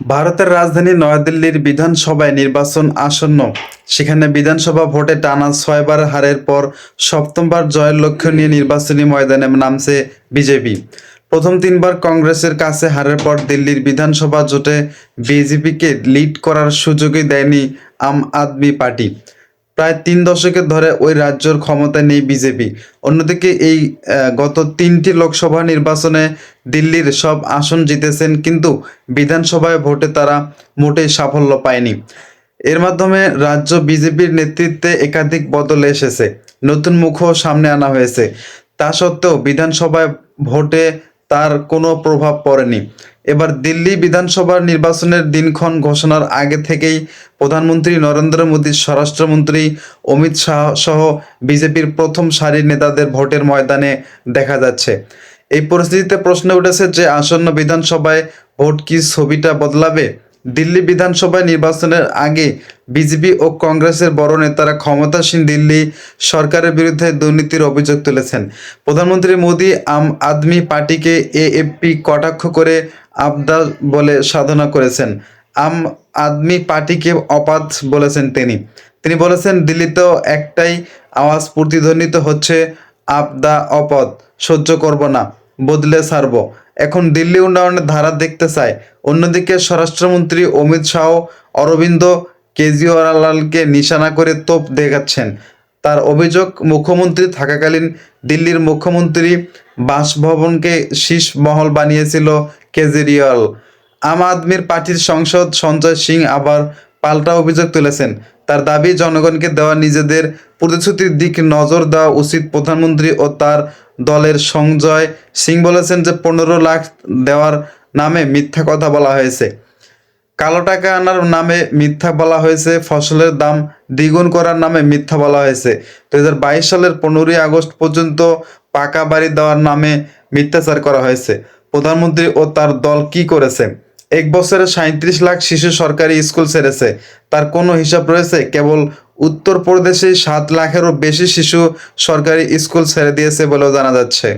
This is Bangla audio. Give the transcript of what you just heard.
ভারতের রাজধানী নয়াদিল্লির বিধানসভায় নির্বাচন আসন্ন। সেখানে বিধানসভা ভোটে টানা ছয়বার হারের পর সপ্তমবার জয়ের লক্ষ্য নিয়ে নির্বাচনী ময়দানে নামছে বিজেপি। প্রথম তিনবার কংগ্রেসের কাছে হারের পর দিল্লির বিধানসভা জোটে বিজেপিকে লিড করার সুযোগই দেয়নি আম আদমি পার্টি। প্রায় তিন দশকের ধরে ওই রাজ্যর ক্ষমতায় নেই বিজেপি। অন্যদিকে এই গত তিনটি লোকসভা নির্বাচনে দিল্লির সব আসন জিতেছেন কিন্তু বিধানসভায় ভোটে তারা মোটেই সাফল্য পায়নি। এর মাধ্যমে রাজ্য বিজেপির নেতৃত্বে একাধিক বদল এসেছে, নতুন মুখও সামনে আনা হয়েছে। তা সত্ত্বেও বিধানসভায় ভোটে তার কোনো প্রভাব পড়েনি। এবার দিল্লি বিধানসভার নির্বাচনের দিনক্ষণ ঘোষণার আগে থেকেই প্রধানমন্ত্রী নরেন্দ্র মোদী, স্বরাষ্ট্রমন্ত্রী অমিত শাহ সহ বিজেপির প্রথম সারির নেতাদের ভোটের ময়দানে দেখা যাচ্ছে। এই পরিস্থিতিতে প্রশ্ন উঠেছে যে, আসন্ন বিধানসভায় ভোট কি ছবিটা বদলাবে? দিল্লি বিধানসভা নির্বাচনের আগে বিজেপি ও কংগ্রেসের বড় নেতারা ক্ষমতাসীন দিল্লি সরকারের বিরুদ্ধে দুর্নীতির অভিযোগ তুলেছেন। প্রধানমন্ত্রী মোদী আম আদমি পার্টিকে এএফপি কটাক্ষ করে আবদার বলে সাধনা করেছেন। আম আদমি পার্টিকে অপাত বলেছেন তিনি। তিনি বলেছেন দিল্লিতেও একটাই আওয়াজ প্রতিধ্বনিত হচ্ছে আপদা অপদ, সহ্য করব না। বদলে ছাড়ব। এখন দিল্লি উন্নয়নের ধারা দেখতে চায়। অন্যদিকে স্বরাষ্ট্রমন্ত্রী অমিত শাহ অরবিন্দ কেজরিওয়ালকে নিশানা করে তোপ দেখাচ্ছেন। তার অভিযোগ, মুখ্যমন্ত্রী থাকাকালীন দিল্লির মুখ্যমন্ত্রী বাসভবনকে শীষ মহল বানিয়েছিল কেজরিওয়াল। আম আদমির পার্টির সংসদ সঞ্জয় সিং আবার পাল্টা অভিযোগ তুলেছেন। তার দাবি, জনগণকে দেওয়া নিজেদের প্রতিশ্রুতির দিক নজর দেওয়া উচিত। প্রধানমন্ত্রী ও তার দলের সংজয় সিং বলেছেন যে, পনেরো লাখ দেওয়ার নামে মিথ্যা কথা বলা হয়েছে। কালো টাকা আনার নামে মিথ্যা বলা হয়েছে। ফসলের দাম দ্বিগুণ করার নামে মিথ্যা বলা হয়েছে। দু হাজার বাইশ সালের পনেরোই আগস্ট পর্যন্ত পাকা বাড়ি দেওয়ার নামে মিথ্যাচার করা হয়েছে। প্রধানমন্ত্রী ও তার দল কি করেছে? এক বছরে সাঁত্রিশ লাখ শিশু সরকারি স্কুল ছেড়েছে। তার কোনো হিসাব রয়েছে? কেবল উত্তরপ্রদেশে সাত লাখেরও বেশি শিশু সরকারি স্কুল ছেড়ে দিয়েছে বলেও জানা যাচ্ছে।